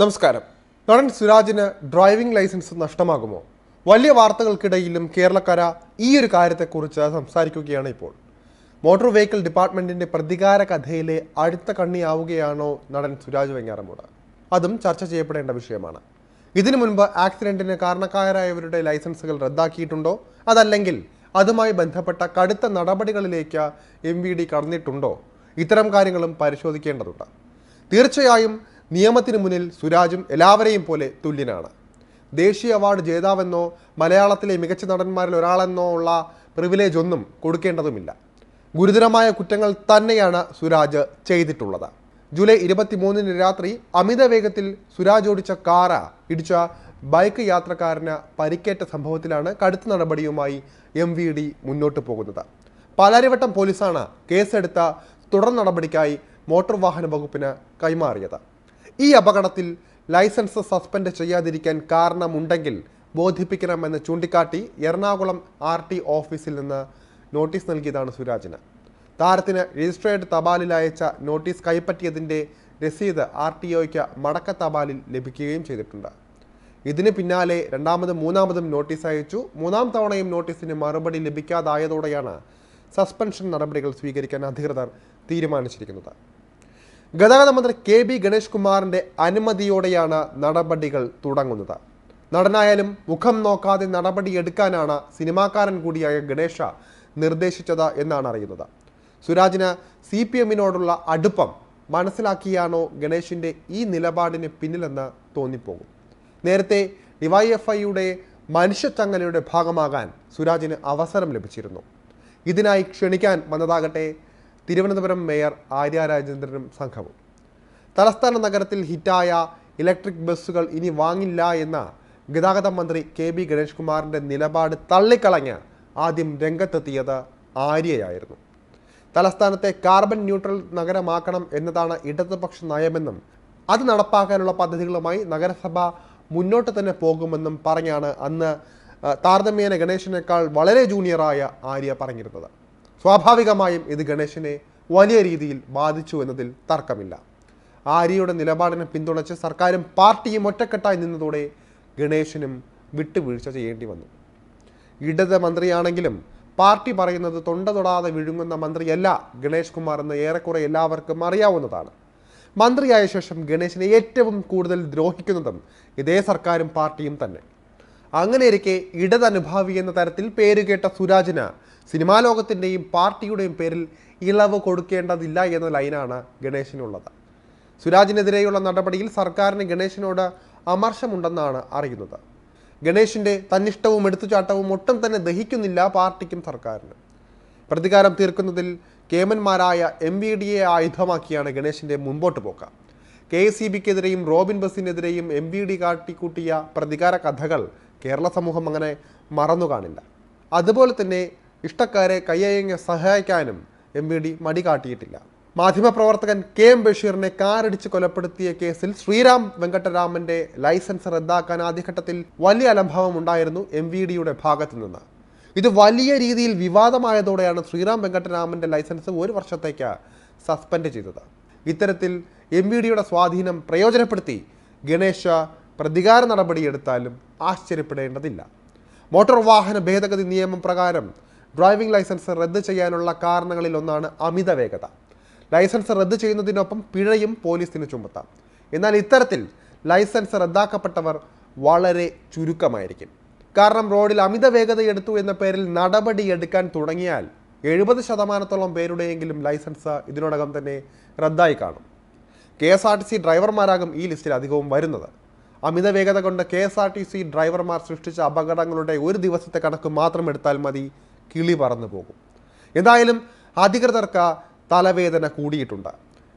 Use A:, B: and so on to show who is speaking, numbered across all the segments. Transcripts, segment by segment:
A: നമസ്കാരം. നടൻ സുരാജിന് driving licence നഷ്ടമാകുമോ? വലിയ വാർത്തകൾക്കിടയിലും കേരളക്കര ഈ ഒരു കാര്യത്തെക്കുറിച്ച് സംസാരിക്കുകയാണ് ഇപ്പോൾ. മോട്ടോർ വെഹിക്കിൾ ഡിപ്പാർട്ട്മെന്റിന്റെ പ്രതികാര കഥയിലെ അടുത്ത കണ്ണിയാവുകയാണോ നടൻ സുരാജ് വെങ്ങാറമൂട്? അതും ചർച്ച ചെയ്യപ്പെടേണ്ട വിഷയമാണ്. ഇതിനു മുൻപ് ആക്സിഡന്റിന് കാരണക്കാരായവരുടെ ലൈസൻസുകൾ റദ്ദാക്കിയിട്ടുണ്ടോ? അതല്ലെങ്കിൽ അതുമായി ബന്ധപ്പെട്ട കടുത്ത നടപടികളിലേക്ക് എം വി ഡി കടന്നിട്ടുണ്ടോ? ഇത്തരം കാര്യങ്ങളും പരിശോധിക്കേണ്ടതുണ്ട്. തീർച്ചയായും നിയമത്തിന് മുന്നിൽ സുരാജും എല്ലാവരെയും പോലെ തുല്യനാണ്. ദേശീയ അവാർഡ് ജേതാവെന്നോ മലയാളത്തിലെ മികച്ച നടന്മാരിൽ ഒരാളെന്നോ ഉള്ള പ്രിവിലേജ് ഒന്നും കൊടുക്കേണ്ടതുമില്ല. ഗുരുതരമായ കുറ്റങ്ങൾ തന്നെയാണ് സുരാജ് ചെയ്തിട്ടുള്ളത്. ജൂലൈ ഇരുപത്തിമൂന്നിന് രാത്രി അമിത വേഗത്തിൽ സുരാജ് ഓടിച്ച കാറ ഇടിച്ച ബൈക്ക് യാത്രക്കാരന് പരിക്കേറ്റ സംഭവത്തിലാണ് കടുത്ത നടപടിയുമായി എം വി ഡി മുന്നോട്ട് പോകുന്നത്. പാലാരിവട്ടം പോലീസാണ് കേസെടുത്ത തുടർ നടപടിക്കായി മോട്ടോർ വാഹന വകുപ്പിന് കൈമാറിയത്. ഈ അപകടത്തിൽ ലൈസൻസ് സസ്പെൻഡ് ചെയ്യാതിരിക്കാൻ കാരണമുണ്ടെങ്കിൽ ബോധിപ്പിക്കണമെന്ന് ചൂണ്ടിക്കാട്ടി എറണാകുളം ആർ ടി ഓഫീസിൽ നിന്ന് നോട്ടീസ് നൽകിയതാണ് സുരാജിന്. താരത്തിന് രജിസ്ട്രേഡ് തപാലിൽ അയച്ച നോട്ടീസ് കൈപ്പറ്റിയതിന്റെ രസീത് ആർ ടി ഒയ്ക്ക് മടക്ക തപാലിൽ ലഭിക്കുകയും ചെയ്തിട്ടുണ്ട്. ഇതിന് പിന്നാലെ രണ്ടാമതും മൂന്നാമതും നോട്ടീസ് അയച്ചു. മൂന്നാം തവണയും നോട്ടീസിന് മറുപടി ലഭിക്കാതായതോടെയാണ് സസ്പെൻഷൻ നടപടികൾ സ്വീകരിക്കാൻ അധികൃതർ തീരുമാനിച്ചിരിക്കുന്നത്. ഗതാഗത മന്ത്രി കെ ബി ഗണേഷ് കുമാറിന്റെ അനുമതിയോടെയാണ് നടപടികൾ തുടങ്ങുന്നത്. നടനായാലും മുഖം നോക്കാതെ നടപടി എടുക്കാനാണ് സിനിമാക്കാരൻ കൂടിയായ ഗണേഷ നിർദ്ദേശിച്ചത് എന്നാണ് അറിയുന്നത്. സുരാജിന് സി പി എമ്മിനോടുള്ള അടുപ്പം മനസ്സിലാക്കിയാണോ ഗണേഷിന്റെ ഈ നിലപാടിന് പിന്നിലെന്ന് തോന്നിപ്പോകും. നേരത്തെ ഡിവൈഎഫ്ഐയുടെ മനുഷ്യച്ചങ്ങലയുടെ ഭാഗമാകാൻ സുരാജിന് അവസരം ലഭിച്ചിരുന്നു. ഇതിനായി ക്ഷണിക്കാൻ വന്നതാകട്ടെ തിരുവനന്തപുരം മേയർ ആര്യ രാജേന്ദ്രനും സംഘവും. തലസ്ഥാന നഗരത്തിൽ ഹിറ്റായ ഇലക്ട്രിക് ബസ്സുകൾ ഇനി വാങ്ങില്ല എന്ന ഗതാഗത മന്ത്രി കെ ബി ഗണേഷ് കുമാറിന്റെ നിലപാട് തള്ളിക്കളഞ്ഞ് ആദ്യം രംഗത്തെത്തിയത് ആര്യയായിരുന്നു. തലസ്ഥാനത്തെ കാർബൺ ന്യൂട്രൽ നഗരമാക്കണം എന്നതാണ് ഇടതുപക്ഷ നയമെന്നും അത് നടപ്പാക്കാനുള്ള പദ്ധതികളുമായി നഗരസഭ മുന്നോട്ട് തന്നെ പോകുമെന്നും പറഞ്ഞാണ് അന്ന് താരതമ്യേന ഗണേശനേക്കാൾ വളരെ ജൂനിയറായ ആര്യ പറഞ്ഞിരുന്നത്. സ്വാഭാവികമായും ഇത് ഗണേശനെ വലിയ രീതിയിൽ ബാധിച്ചു എന്നതിൽ തർക്കമില്ല. ആര്യയുടെ നിലപാടിനെ പിന്തുണച്ച് സർക്കാരും പാർട്ടിയും ഒറ്റക്കെട്ടായി നിന്നതോടെ ഗണേശനും വിട്ടുവീഴ്ച ചെയ്യേണ്ടി വന്നു. ഇടത് മന്ത്രിയാണെങ്കിലും പാർട്ടി പറയുന്നത് തൊണ്ട തൊടാതെ വിഴുങ്ങുന്ന മന്ത്രിയല്ല ഗണേഷ് കുമാർ എന്ന് ഏറെക്കുറെ എല്ലാവർക്കും അറിയാവുന്നതാണ്. മന്ത്രിയായ ശേഷം ഗണേശിനെ ഏറ്റവും കൂടുതൽ ദ്രോഹിക്കുന്നതും ഇതേ സർക്കാരും പാർട്ടിയും തന്നെ. അങ്ങനെയിരിക്കെ ഇടതനുഭാവി എന്ന തരത്തിൽ പേരുകേട്ട സുരാജിന് സിനിമാ ലോകത്തിന്റെയും പാർട്ടിയുടെയും പേരിൽ ഇളവ് കൊടുക്കേണ്ടതില്ല എന്ന ലൈനാണ് ഗണേശനുള്ളത്. സുരാജിനെതിരെയുള്ള നടപടിയിൽ സർക്കാരിന് ഗണേശനോട് അമർഷമുണ്ടെന്നാണ് അറിയുന്നത്. ഗണേശിന്റെ തന്നിഷ്ടവും എടുത്തുചാട്ടവും ഒട്ടും തന്നെ ദഹിക്കുന്നില്ല പാർട്ടിക്കും സർക്കാരിനും. പ്രതികാരം തീർക്കുന്നതിൽ കേമന്മാരായ എം വി ഡിയെ ആയുധമാക്കിയാണ് ഗണേശിന്റെ മുമ്പോട്ട് പോക്ക്. കെ എസ് സി ബിക്കെതിരെയും റോബിൻ ബസിനെതിരെയും എം വി ഡി കാട്ടിക്കൂട്ടിയ പ്രതികാര കഥകൾ കേരള സമൂഹം അങ്ങനെ മറന്നു കാണില്ല. അതുപോലെ തന്നെ ഇഷ്ടക്കാരെ കയ്യയങ്ങ് സഹായിക്കാനും എം വി ഡി മടി കാട്ടിയിട്ടില്ല. മാധ്യമപ്രവർത്തകൻ കെ എം ബഷീറിനെ കാറിടിച്ച് കൊലപ്പെടുത്തിയ കേസിൽ ശ്രീറാം വെങ്കട്ടരാമന്റെ ലൈസൻസ് റദ്ദാക്കാൻ ആദ്യഘട്ടത്തിൽ വലിയ അലംഭാവം ഉണ്ടായിരുന്നു എം വി ഡിയുടെ ഭാഗത്തു നിന്ന്. ഇത് വലിയ രീതിയിൽ വിവാദമായതോടെയാണ് ശ്രീറാം വെങ്കട്ടരാമന്റെ ലൈസൻസ് ഒരു വർഷത്തേക്ക് സസ്പെൻഡ് ചെയ്തത്. ഇത്തരത്തിൽ എം വി ഡിയുടെ സ്വാധീനം പ്രയോജനപ്പെടുത്തി ഗണേശ പ്രതികാര നടപടിയെടുത്താലും ആശ്ചര്യപ്പെടേണ്ടതില്ല. മോട്ടോർ വാഹന ഭേദഗതി നിയമം പ്രകാരം ഡ്രൈവിംഗ് ലൈസൻസ് റദ്ദ് ചെയ്യാനുള്ള കാരണങ്ങളിൽ ഒന്നാണ് അമിത വേഗത. ലൈസൻസ് റദ്ദ് ചെയ്യുന്നതിനൊപ്പം പിഴയും പോലീസിന് ചുമത്താം. എന്നാൽ ഇത്തരത്തിൽ ലൈസൻസ് റദ്ദാക്കപ്പെട്ടവർ വളരെ ചുരുക്കമായിരിക്കും. കാരണം റോഡിൽ അമിത വേഗത എടുത്തു എന്ന പേരിൽ നടപടി എടുക്കാൻ തുടങ്ങിയാൽ എഴുപത് ശതമാനത്തോളം പേരുടെയെങ്കിലും ലൈസൻസ് ഇതിനോടകം തന്നെ റദ്ദായി കാണും. K S R T C ഡ്രൈവർമാരാകും ഈ ലിസ്റ്റിൽ അധികവും വരുന്നത്. അമിത വേഗത കൊണ്ട് K S R T C ഡ്രൈവർമാർ സൃഷ്ടിച്ച അപകടങ്ങളുടെ ഒരു ദിവസത്തെ കണക്ക് മാത്രം എടുത്താൽ മതി. കിളി പറന്നു പോകും. എന്തായാലും അധികൃതർക്ക് തലവേദന കൂടിയിട്ടുണ്ട്.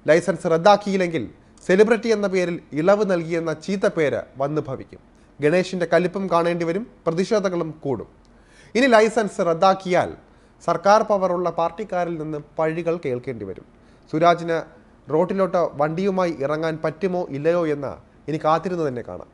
A: ലൈസൻസ് റദ്ദാക്കിയില്ലെങ്കിൽ സെലിബ്രിറ്റി എന്ന പേരിൽ ഇളവ് നൽകിയെന്ന ചീത്ത പേര് വന്നു ഭവിക്കും. ഗണേശിന്റെ കലിപ്പം കാണേണ്ടി വരും പ്രതിഷേധങ്ങളും കൂടും. ഇനി ലൈസൻസ് റദ്ദാക്കിയാൽ സർക്കാർ പവറുള്ള പാർട്ടിക്കാരിൽ നിന്ന് പഴികൾ കേൾക്കേണ്ടി വരും. സുരാജിന് റോട്ടിലോട്ട് വണ്ടിയുമായി ഇറങ്ങാൻ പറ്റുമോ ഇല്ലയോ എന്ന് ഇനി കാത്തിരുന്ന് തന്നെ കാണാം.